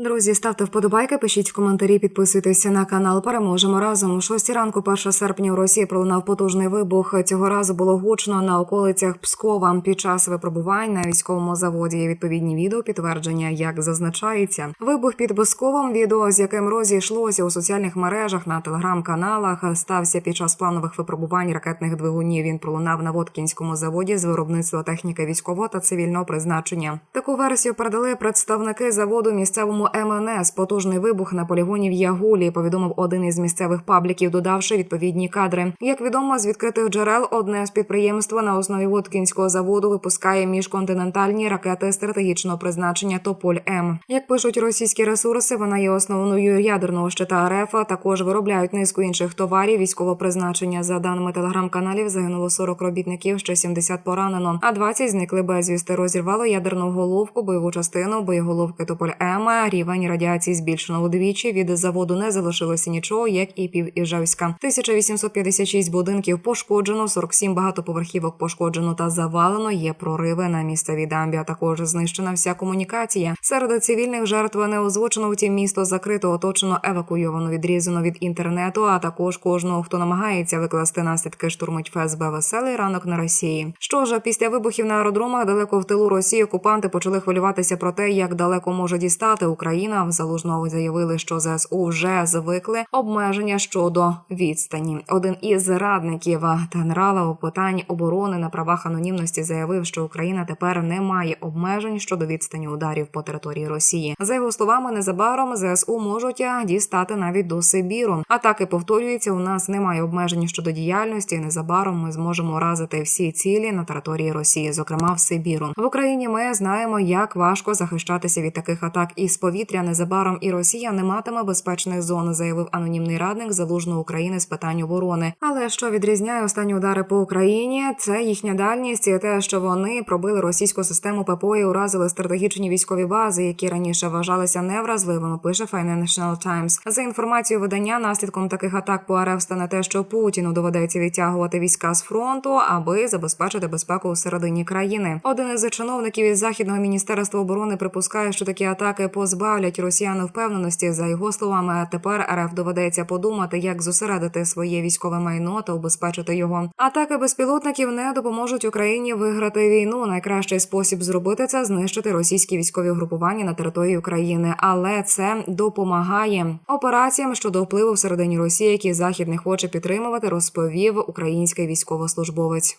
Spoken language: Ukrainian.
Друзі, ставте вподобайки, пишіть коментарі, підписуйтеся на канал. Переможемо разом. У 6 ранку, 1 серпня, у Росії пролунав потужний вибух. Цього разу було гучно на околицях Пскова. Під час випробувань на військовому заводі є відповідні відео підтвердження, як зазначається. Вибух під Псковом, відео з яким розійшлося у соціальних мережах на телеграм-каналах, стався під час планових випробувань ракетних двигунів. Він пролунав на Воткінському заводі з виробництва техніки військового та цивільного призначення. Таку версію передали представники заводу місцевому МНС. Потужний вибух на полігоні в Ягулі. Повідомив один із місцевих пабліків, додавши відповідні кадри. Як відомо з відкритих джерел, одне з підприємства на основі Воткінського заводу випускає міжконтинентальні ракети стратегічного призначення Тополь М. Як пишуть російські ресурси, вона є основною ядерного щита РФ. а Також виробляють низку інших товарів військового призначення. За даними телеграм-каналів, загинуло 40 робітників, ще 70 поранено, а 20 зникли безвісти. Розірвало ядерну головку, бойову частину, боєголовки Тополь М. Рівень радіації збільшено удвічі. Від заводу не залишилося нічого, як і пів Іжевська. 1856 будинків пошкоджено, 47 багатоповерхівок пошкоджено та завалено. Є прориви на місцевій дамбі. А також знищена вся комунікація. Серед цивільних жертв не озвучено. Втім, місто закрито, оточено, евакуйовано, відрізано від інтернету. А також кожного, хто намагається викласти наслідки штурмить ФСБ веселий ранок на Росії. Що ж, після вибухів на аеродромах далеко в тилу Росії окупанти почали хвилюватися про те, як далеко може дістати Україна. В залужного заявили, що ЗСУ вже звикли обмеження щодо відстані. Один із радників генерала у питанні оборони на правах анонімності заявив, що Україна тепер не має обмежень щодо відстані ударів по території Росії. За його словами, незабаром ЗСУ можуть дістати навіть до Сибіру. Атаки повторюються. У нас немає обмежень щодо діяльності. Незабаром ми зможемо разити всі цілі на території Росії, зокрема в Сибіру. В Україні ми знаємо, як важко захищатися від таких атак із повітря. Незабаром і Росія не матиме безпечних зон, заявив анонімний радник залужного України з питань оборони. Але що відрізняє останні удари по Україні, це їхня дальність і те, що вони пробили російську систему ППО і уразили стратегічні військові бази, які раніше вважалися невразливими. Пише Financial Times. За інформацією видання, наслідком таких атак по РФ стане те, що Путіну доведеться відтягувати війська з фронту, аби забезпечити безпеку у середині країни. Один із чиновників із західного міністерства оборони припускає, що такі атаки позбавлять росіян впевненості. За його словами, тепер РФ доведеться подумати, як зосередити своє військове майно та убезпечити його. Атаки безпілотників не допоможуть Україні виграти війну. Найкращий спосіб зробити це знищити російські військові групування на території України, але це допомагає операціям щодо впливу всередині Росії, які захід не хоче підтримувати, розповів український військовослужбовець.